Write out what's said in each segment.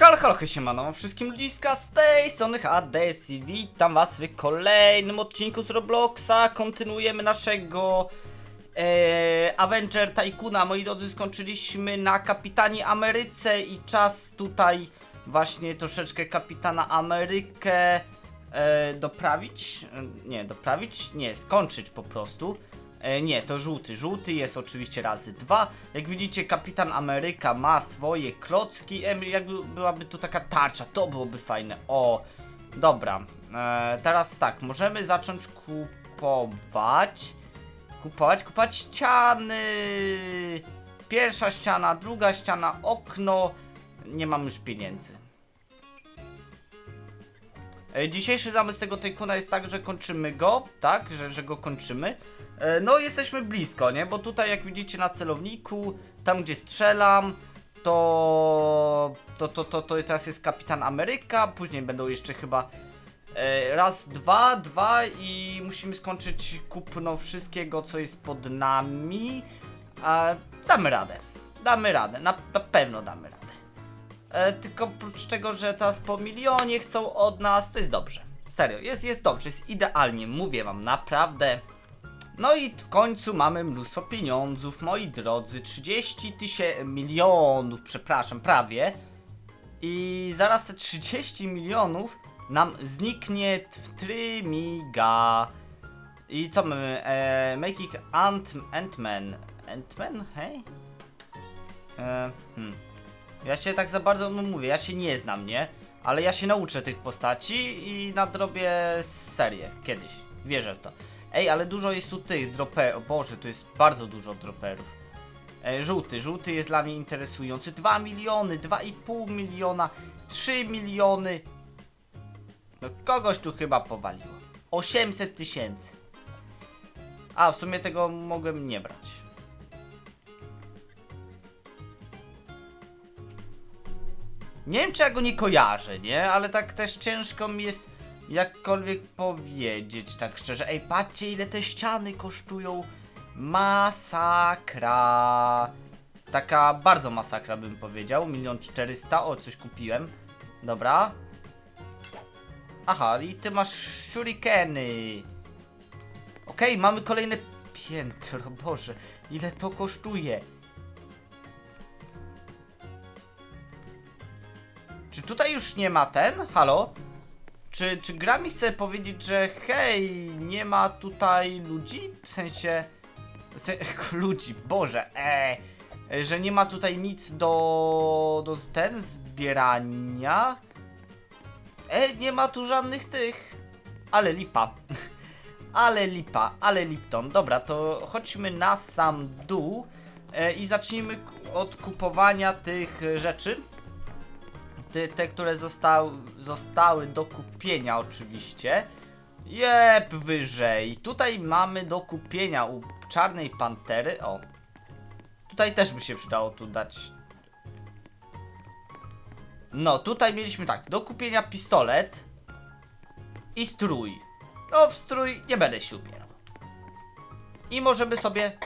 Halo, halo, siemano, wszystkim ludziska z tej strony Hades i witam was w kolejnym odcinku z Robloxa. Kontynuujemy naszego e, Avenger Tycoona. Moi drodzy, skończyliśmy na Kapitanie Ameryce i czas tutaj właśnie troszeczkę Kapitana Amerykę e, doprawić. E, Nie, doprawić? Nie, skończyć po prostu. E, nie, to żółty. Żółty jest oczywiście razy dwa. Jak widzicie, kapitan Ameryka ma swoje klocki. E, jakby byłaby tu taka tarcza, to byłoby fajne. O, dobra. E, teraz tak, możemy zacząć kupować. Kupować, kupować ściany. Pierwsza ściana, druga ściana, okno. Nie mam już pieniędzy. E, Dzisiejszy zamysł tego Tycoona jest tak, że kończymy go, tak, że, że go kończymy. E, No, jesteśmy blisko, nie? Bo tutaj, jak widzicie na celowniku, tam gdzie strzelam, to. To, to, to, to teraz jest Kapitan Ameryka. Później będą jeszcze chyba e, raz, dwa, dwa i musimy skończyć kupno wszystkiego, co jest pod nami. A damy radę. Damy radę, na, na pewno damy radę. E, tylko oprócz tego, że teraz po milionie chcą od nas, to jest dobrze. Serio, jest, jest dobrze, jest idealnie, mówię wam, naprawdę. No i w końcu mamy mnóstwo pieniądzów, moi drodzy, 30 tysięcy, milionów, przepraszam, prawie. I zaraz te 30 milionów nam zniknie w trymiga. I co mamy? E, making Ant Ant-Man. Ant-Man? Hej? E, hmm. Ja się tak za bardzo, no mówię, ja się nie znam, nie? Ale ja się nauczę tych postaci i nadrobię serię kiedyś. Wierzę w to. Ej, ale dużo jest tu tych droperów. O Boże, tu jest bardzo dużo droperów. E, żółty, żółty jest dla mnie interesujący. 2 miliony, 2,5 miliona, 3 miliony. No kogoś tu chyba powaliło. 800 tysięcy. A, w sumie tego mogłem nie brać. Nie wiem, czy ja go nie kojarzę, nie? Ale tak też ciężko mi jest jakkolwiek powiedzieć, tak szczerze. Ej, patrzcie, ile te ściany kosztują. Masakra. Taka bardzo masakra bym powiedział. Milion czterysta. O, coś kupiłem. Dobra. Aha, i ty masz shurikeny. Okej, mamy kolejne piętro. Boże, ile to kosztuje? Czy tutaj już nie ma ten? Halo? Czy, czy gra mi chce powiedzieć, że hej, nie ma tutaj ludzi? W sensie... W sensie ludzi, boże, e, Że nie ma tutaj nic do... do ten zbierania? E, nie ma tu żadnych tych. Ale lipa. Ale lipa, ale Lipton. Dobra, to chodźmy na sam dół e, i zacznijmy od kupowania tych rzeczy. Te, te które zostały, zostały do kupienia oczywiście. Jep, wyżej. Tutaj mamy do kupienia u czarnej pantery. O. Tutaj też by się przydało tu dać. No, tutaj mieliśmy tak, do kupienia pistolet i strój. No, w strój nie będę się ubierał. I możemy sobie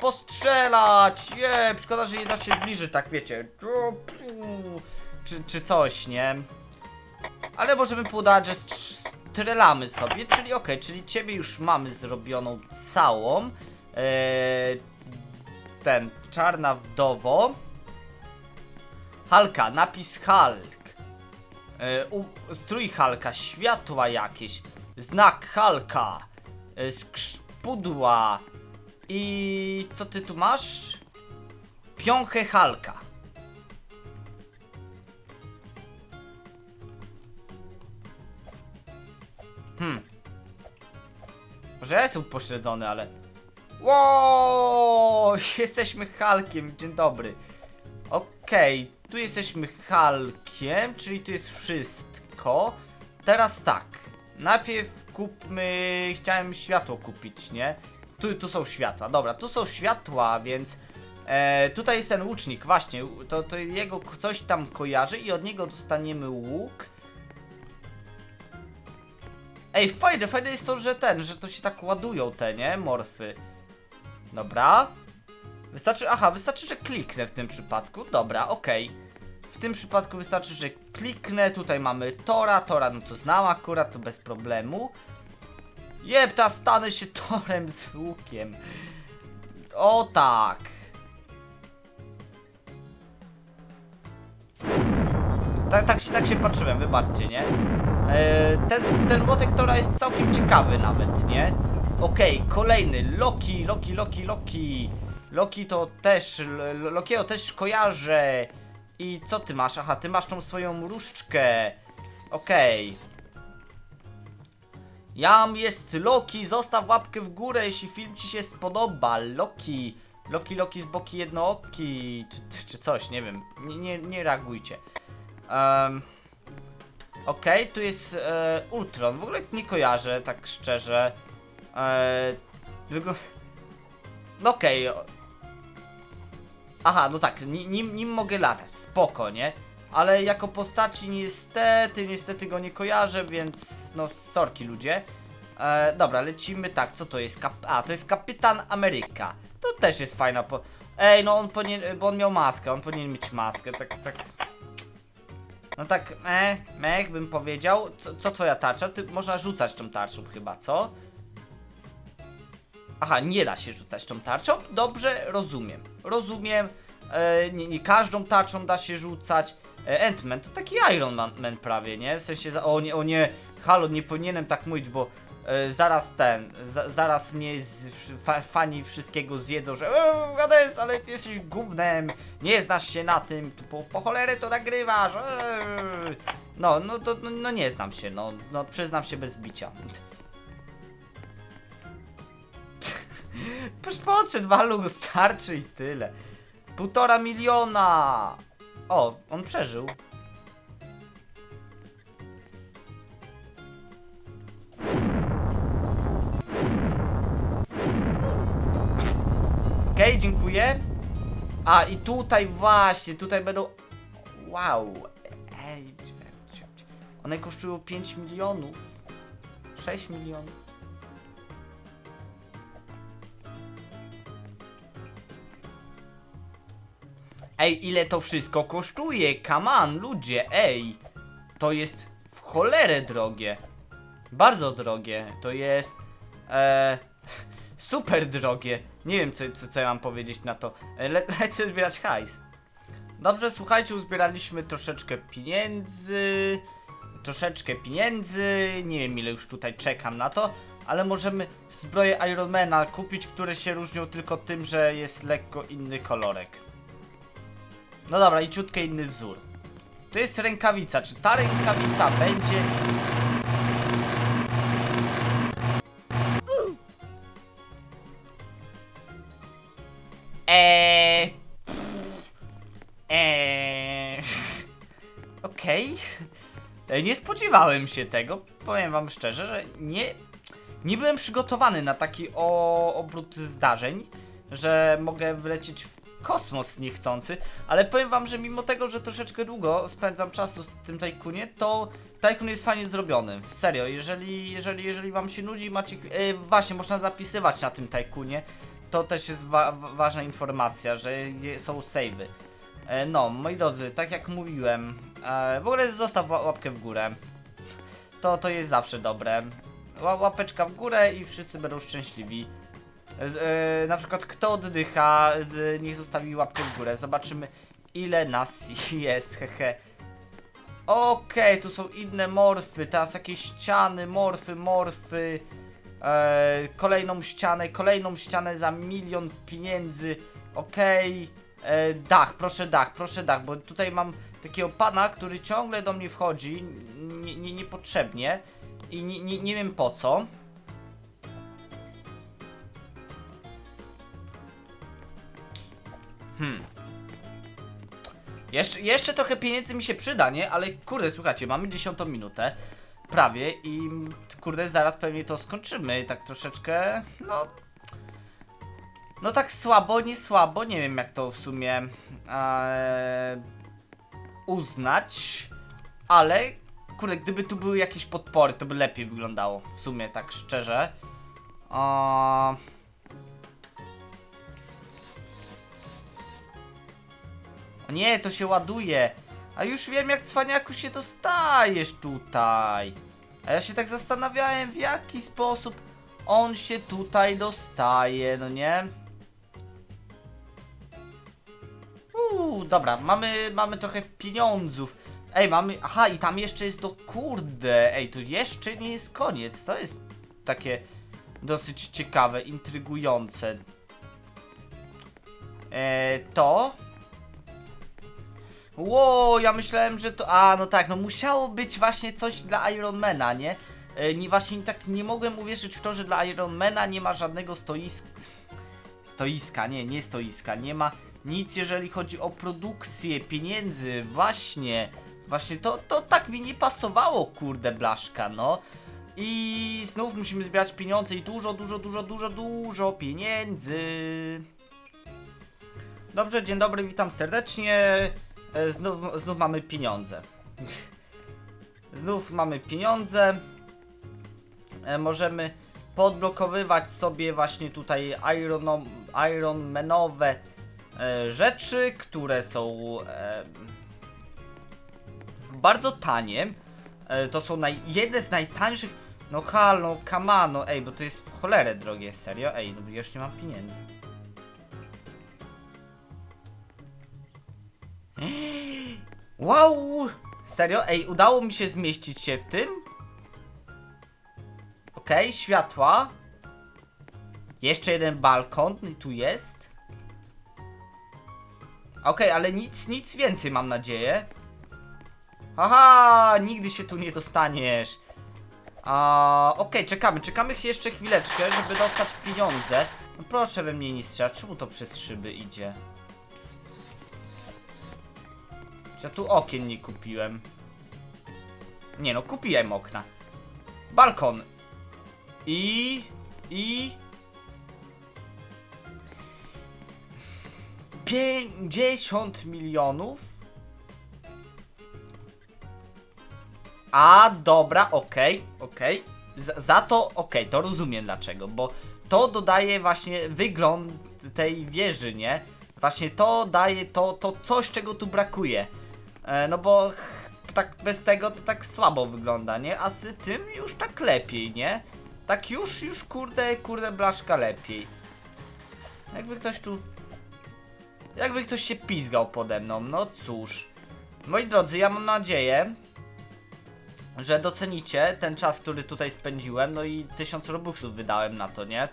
postrzelać. Je, szkoda, że nie da się zbliżyć, tak wiecie. Czy, czy coś, nie? Ale możemy podać, że strzelamy sobie, czyli okej, czyli ciebie już mamy zrobioną całą. Eee, ten, czarna wdowo. Halka, napis Hulk. E, u, strój Halka, światła jakieś, znak Halka, e, skrzpudła i co ty tu masz? Piąchę Halka. Może ja jestem upośledzony, ale... Wow, jesteśmy Halkiem, dzień dobry. Okej, tu jesteśmy Halkiem, czyli tu jest wszystko. Teraz tak, najpierw kupmy, chciałem światło kupić, nie? Tu, tu są światła, dobra, tu są światła, więc e, tutaj jest ten łucznik, właśnie, to, to jego coś tam kojarzy i od niego dostaniemy łuk. Ej, fajne, fajne jest to, że ten, że to się tak ładują te, nie? Morfy. Dobra. Wystarczy, aha, wystarczy, że kliknę w tym przypadku. Dobra, okej. w tym przypadku wystarczy, że kliknę, tutaj mamy Tora, Tora no to znam akurat, to bez problemu. Jepta, stanę się Torem z łukiem. O tak. Tak, tak, się, tak się patrzyłem, wybaczcie, nie? E, ten, ten młotek Tora jest całkiem ciekawy nawet, nie? Okej, kolejny, Loki, Loki, Loki, Loki. Loki to też, Lokiego też kojarzę. I co ty masz? Aha, ty masz tą swoją różdżkę. Okej. Jam jest Loki, zostaw łapkę w górę, jeśli film ci się spodoba. Loki, Loki, Loki z boki jednooki, czy, czy coś, nie wiem. Nie, nie, nie reagujcie. Um, Okej, tu jest e, Ultron. W ogóle nie kojarzę, tak szczerze. E, wygl- no okej. o- Aha, no tak, ni- nim, nim mogę latać, spoko, nie? Ale jako postaci niestety, niestety go nie kojarzę, więc no sorki ludzie. E, dobra, lecimy tak, co to jest? Kap A, to jest Kapitan Ameryka. To też jest fajna po... Ej, no on powinien, bo on miał maskę, on powinien mieć maskę, tak, tak... No tak, e, mech bym powiedział. Co, co twoja tarcza? Ty można rzucać tą tarczą chyba, co? Aha, nie da się rzucać tą tarczą? Dobrze, rozumiem. Rozumiem. E, nie, nie każdą tarczą da się rzucać. E, Ant-Man to taki Iron Man, Man prawie, nie? W sensie, o nie, o nie, halo, nie powinienem tak mówić, bo zaraz ten, za, zaraz mnie z, fa, fani wszystkiego zjedzą, że e, Gades, ale ty jesteś gównem, nie znasz się na tym, po, po cholery to nagrywasz. E, no, no, to, no, no nie znam się, no, no przyznam się bez bicia. Podszedł, walu starczy i tyle. Półtora miliona! O, on przeżył. Dziękuję. A i tutaj właśnie, tutaj będą... Wow. Ej, one kosztują 5 milionów. 6 milionów. Ej, ile to wszystko kosztuje? On, ludzie, ej. To jest w cholerę drogie. Bardzo drogie. To jest... E, super drogie. Nie wiem, co, co, co ja mam powiedzieć na to. E, Le, lecę zbierać hajs. Dobrze, słuchajcie, uzbieraliśmy troszeczkę pieniędzy. Troszeczkę pieniędzy. Nie wiem, ile już tutaj czekam na to. Ale możemy zbroje Ironmana kupić, które się różnią tylko tym, że jest lekko inny kolorek. No dobra, i ciutkę inny wzór. To jest rękawica. Czy ta rękawica będzie... Eee... Eee... Okej. E, Nie spodziewałem się tego. Powiem wam szczerze, że nie... Nie byłem przygotowany na taki o, obrót zdarzeń, że mogę wlecieć w kosmos niechcący, ale powiem wam, że mimo tego, że troszeczkę długo spędzam czasu z tym Tajkunie, to Tajkun jest fajnie zrobiony. Serio, jeżeli, jeżeli, jeżeli wam się nudzi, macie... E, właśnie, można zapisywać na tym Tajkunie. To też jest wa wa- ważna informacja, że są save'y. E, no, moi drodzy, tak jak mówiłem, e, w ogóle zostaw ła- łapkę w górę. To, to jest zawsze dobre. Ła- Łapeczka w górę i wszyscy będą szczęśliwi. E, na przykład kto oddycha, z, niech zostawi łapkę w górę. Zobaczymy ile nas jest, hehe. Okej, tu są inne morfy, teraz jakieś ściany, morfy, morfy. E, kolejną ścianę, kolejną ścianę za milion pieniędzy. Okej. E, Dach, proszę dach, proszę dach, bo tutaj mam takiego pana, który ciągle do mnie wchodzi, nie, nie, niepotrzebnie i nie, wiem po co. Hmm. Jeszcze, jeszcze trochę pieniędzy mi się przyda, nie? Ale kurde, słuchajcie, mamy 10 minutę. Prawie i kurde, zaraz pewnie to skończymy. Tak troszeczkę, no. No tak słabo, nie słabo. Nie wiem, jak to w sumie e, uznać. Ale kurde, gdyby tu były jakieś podpory, to by lepiej wyglądało. W sumie, tak szczerze. O nie, to się ładuje. A już wiem jak cwaniaku się dostajesz tutaj. A ja się tak zastanawiałem w jaki sposób on się tutaj dostaje, no nie? Uuu, dobra, mamy, mamy trochę pieniądzów. Ej, mamy. Aha, i tam jeszcze jest do kurde. Ej, tu jeszcze nie jest koniec. To jest takie dosyć ciekawe, intrygujące. E, to. Ło, ja myślałem, że to. A, no tak, no musiało być właśnie coś dla Ironmana, nie? E, nie właśnie tak nie mogłem uwierzyć w to, że dla Ironmana nie ma żadnego stoiska. Stoiska, nie, nie stoiska, nie ma nic, jeżeli chodzi o produkcję pieniędzy, właśnie. Właśnie to, to tak mi nie pasowało, kurde, blaszka, no. I znów musimy zbierać pieniądze i dużo, dużo, dużo, dużo, dużo pieniędzy. Dobrze, dzień dobry, witam serdecznie. E, Znów, znów mamy pieniądze. Znów mamy pieniądze. E, Możemy podblokowywać sobie właśnie tutaj Ironom, Ironmanowe e, rzeczy, które są bardzo tanie. To są naj, jedne z najtańszych. No halo, kamano, ej, bo to jest w cholerę drogie, serio? Ej, no już nie mam pieniędzy. Wow! Serio? Ej, udało mi się zmieścić się w tym? Okej, światła. Jeszcze jeden balkon i tu jest. Okej, ale nic, nic więcej mam nadzieję. Haha, nigdy się tu nie dostaniesz. A, okej, czekamy, czekamy jeszcze chwileczkę, żeby dostać pieniądze. No proszę we mnie nie strzelać, czemu to przez szyby idzie? Ja tu okien nie kupiłem? Nie no, kupiłem okna. Balkon. I... I... 50 milionów? A, dobra, okej, okej. Za, za to, okej, to rozumiem dlaczego, bo to dodaje właśnie wygląd tej wieży, nie? Właśnie to daje to, to coś, czego tu brakuje. E, no bo tak bez tego to tak słabo wygląda, nie? A z tym już tak lepiej, nie? Tak już, już kurde, kurde blaszka lepiej. Jakby ktoś tu... Jakby ktoś się pizgał pode mną, no cóż. Moi drodzy, ja mam nadzieję, że docenicie ten czas, który tutaj spędziłem, no i tysiąc robuxów wydałem na to, nie?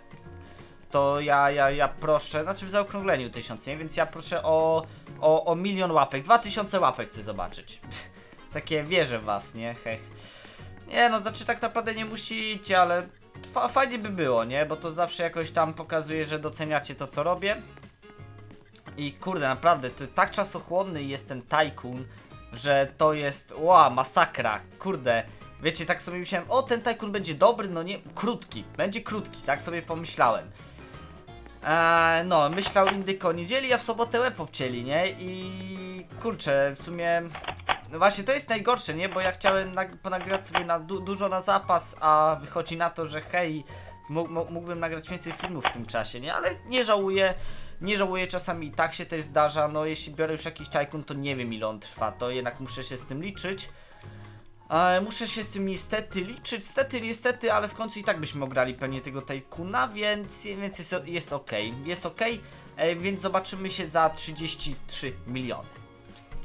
To ja, ja, ja proszę, znaczy w zaokrągleniu tysiąc, nie? Więc ja proszę o, o, o milion łapek, dwa tysiące łapek chcę zobaczyć. Takie wierzę w was, nie? Hech. Nie no, znaczy tak naprawdę nie musicie, ale fa fajnie by było, nie? Bo to zawsze jakoś tam pokazuje, że doceniacie to, co robię. I kurde, naprawdę, to tak czasochłonny jest ten Tycoon, że to jest, ła, masakra, kurde. Wiecie, tak sobie myślałem, o, ten Tycoon będzie dobry, no nie, krótki, będzie krótki, tak sobie pomyślałem. Eee, no, myślał Indyko niedzieli, a w sobotę łeb obcięli, nie? I kurczę, w sumie, no właśnie to jest najgorsze, nie? Bo ja chciałem nag- ponagrywać sobie na du dużo na zapas, a wychodzi na to, że hej, mógłbym nagrać więcej filmów w tym czasie, nie? Ale nie żałuję, nie żałuję, czasami i tak się też zdarza, no jeśli biorę już jakiś Tycoon, to nie wiem ile on trwa, to jednak muszę się z tym liczyć. E, muszę się z tym niestety liczyć, niestety, niestety, ale w końcu i tak byśmy ograli pewnie tego Tycoona, więc, więc jest, jest ok, jest ok, e, więc zobaczymy się za 33 miliony.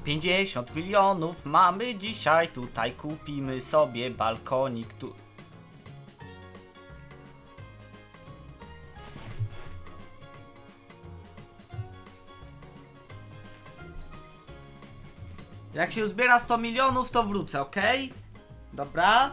50 milionów mamy dzisiaj, tutaj kupimy sobie balkonik, tu... Jak się uzbiera 100 milionów, to wrócę, ok? Dobra.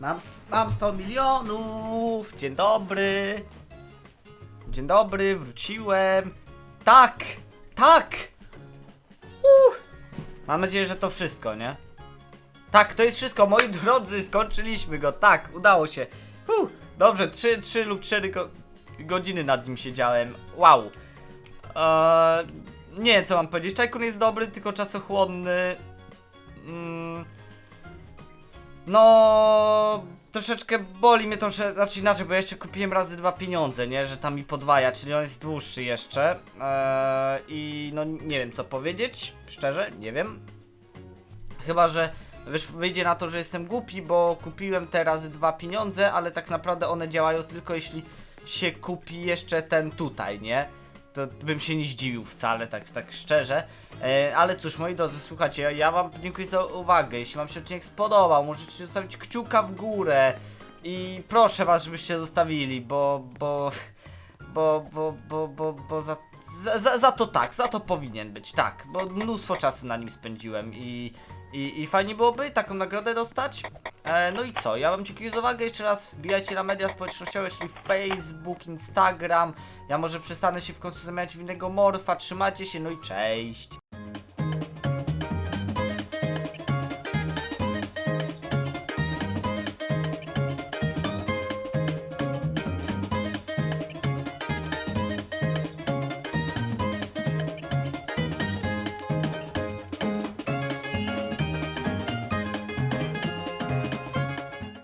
Mam, mam 100 milionów. Dzień dobry. Dzień dobry, wróciłem. Tak, tak. Uh. Mam nadzieję, że to wszystko, nie? Tak, to jest wszystko, moi drodzy, skończyliśmy go, tak, udało się. Huh, dobrze, 3, 3 lub 4 go godziny nad nim siedziałem, wow. Eee, nie wiem co mam powiedzieć, Tycoon jest dobry, tylko czasochłonny. Mm, No troszeczkę boli mnie to, że znaczy inaczej, bo ja jeszcze kupiłem razy dwa pieniądze, nie, że tam mi podwaja, czyli on jest dłuższy jeszcze eee, i no nie wiem co powiedzieć, szczerze, nie wiem. Chyba, że wysz, wyjdzie na to, że jestem głupi, bo kupiłem te razy dwa pieniądze, ale tak naprawdę one działają tylko jeśli się kupi jeszcze ten tutaj, nie? To bym się nie zdziwił wcale, tak, tak szczerze. E, ale cóż, moi drodzy, słuchajcie, ja wam dziękuję za uwagę. Jeśli wam się odcinek spodobał, możecie zostawić kciuka w górę. I proszę was, żebyście zostawili, bo, bo, bo, bo, bo, bo, bo za, za, za, za to tak, za to powinien być, tak, bo mnóstwo czasu na nim spędziłem i, i, i fajnie byłoby taką nagrodę dostać. E, no i co, ja wam dziękuję za uwagę, jeszcze raz wbijajcie na media społecznościowe, czyli Facebook, Instagram. Ja może przestanę się w końcu zamieniać w innego morfa, trzymajcie się, no i cześć.